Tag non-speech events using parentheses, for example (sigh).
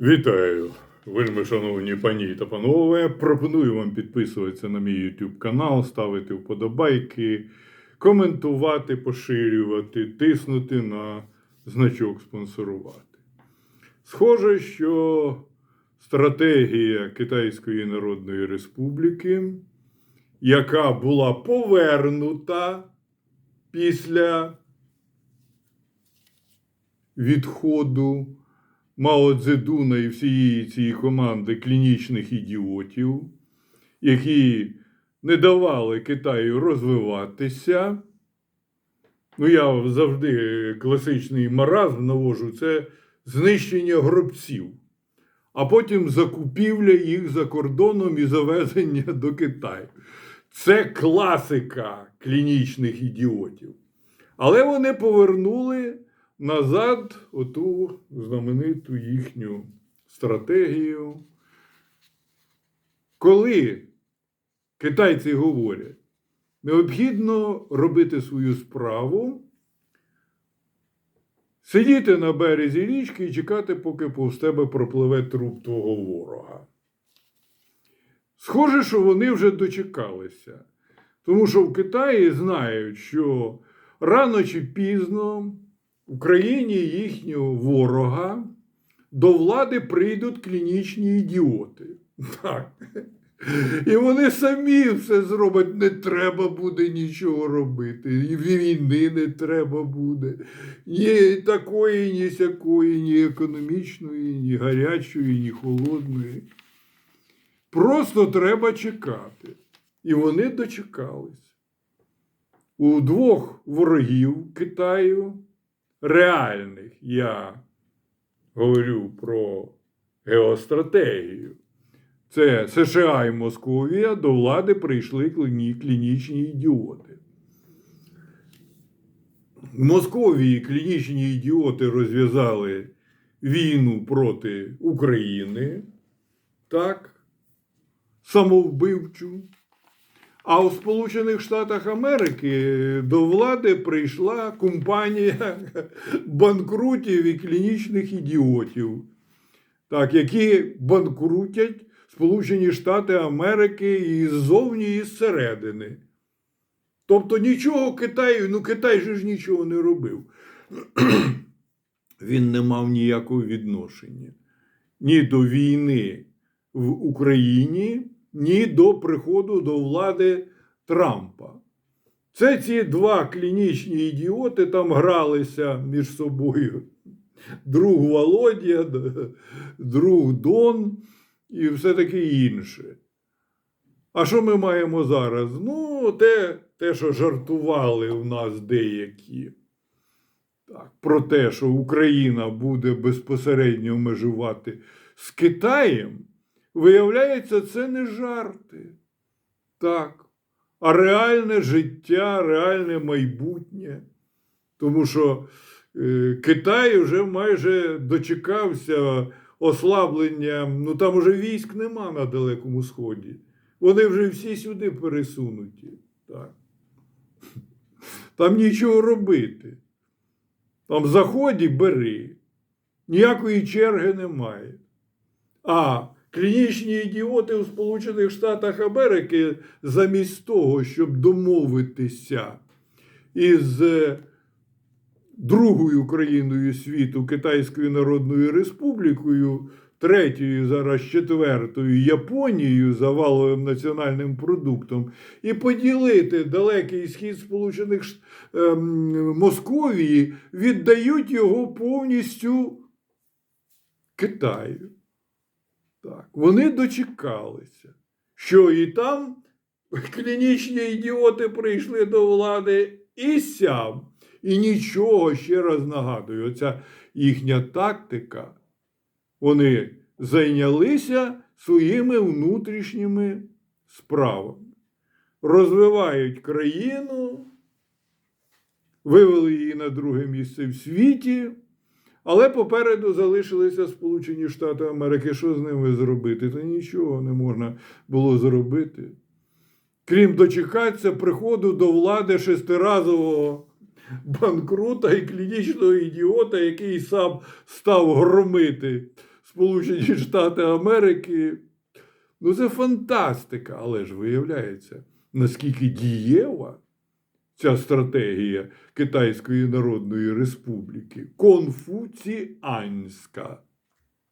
Вітаю, вельми шановні пані та панове. Пропоную вам підписуватися на мій YouTube канал, ставити вподобайки, коментувати, поширювати, тиснути на значок спонсорувати. Схоже, що стратегія Китайської Народної Республіки, яка була повернута після відходу Мао Цзедуна і всієї цієї команди клінічних ідіотів, які не давали Китаю розвиватися. Ну, я завжди класичний маразм навожу це знищення гробців, а потім закупівля їх за кордоном і завезення (laughs) до Китаю. Це класика клінічних ідіотів. Але вони повернули назад оту знамениту їхню стратегію. Коли китайці говорять, необхідно робити свою справу, сидіти на березі річки і чекати, поки повз тебе пропливе труп твого ворога. Схоже, що вони вже дочекалися. Тому що в Китаї знають, що рано чи пізно в країні їхнього ворога до влади прийдуть клінічні ідіоти. Так. І вони самі все зроблять, не треба буде нічого робити. І війни не треба буде. Ні такої, ні сякої, ні економічної, ні гарячої, ні холодної. Просто треба чекати. І вони дочекались. У двох ворогів Китаю реальних я говорю про геостратегію. Це США і Московія до влади прийшли кліні- клінічні ідіоти. В Московії клінічні ідіоти розв'язали війну проти України, так, самовбивчу. А у Сполучених Штатах Америки до влади прийшла компанія банкрутів і клінічних ідіотів, так, які банкрутять Сполучені Штати Америки і ззовні, і зсередини. Тобто нічого Китаю, ну Китай же ж нічого не робив. Він не мав ніякого відношення ні до війни в Україні, ні до приходу до влади Трампа. Це ці два клінічні ідіоти там гралися між собою. Друг Володя, друг Дон і все таке інше. А що ми маємо зараз? Ну, те, те що жартували у нас деякі. Так, про те, що Україна буде безпосередньо межувати з Китаєм, виявляється, це не жарти. Так. А реальне життя, реальне майбутнє. Тому що е, Китай вже майже дочекався ослаблення, ну там уже військ нема на Далекому Сході. Вони вже всі сюди пересунуті. Так. Там нічого робити. Там заході бери. Ніякої черги немає. А клінічні ідіоти у Сполучених Штатах Америки замість того, щоб домовитися із е, другою країною світу Китайською Народною Республікою, третьою, зараз четвертою Японією за валовим національним продуктом, і поділити далекий схід Сполучених Ш- ем, Московії, віддають його повністю Китаю. Так, вони дочекалися, що і там клінічні ідіоти прийшли до влади і сям. І нічого ще раз нагадую, оця їхня тактика, вони зайнялися своїми внутрішніми справами, розвивають країну, вивели її на друге місце в світі. Але попереду залишилися Сполучені Штати Америки. Що з ними зробити? Та нічого не можна було зробити. Крім дочекатися приходу до влади шестиразового банкрута і клінічного ідіота, який сам став громити Сполучені Штати Америки. Ну, це фантастика, але ж виявляється, наскільки дієва ця стратегія Китайської Народної Республіки, конфуціанська.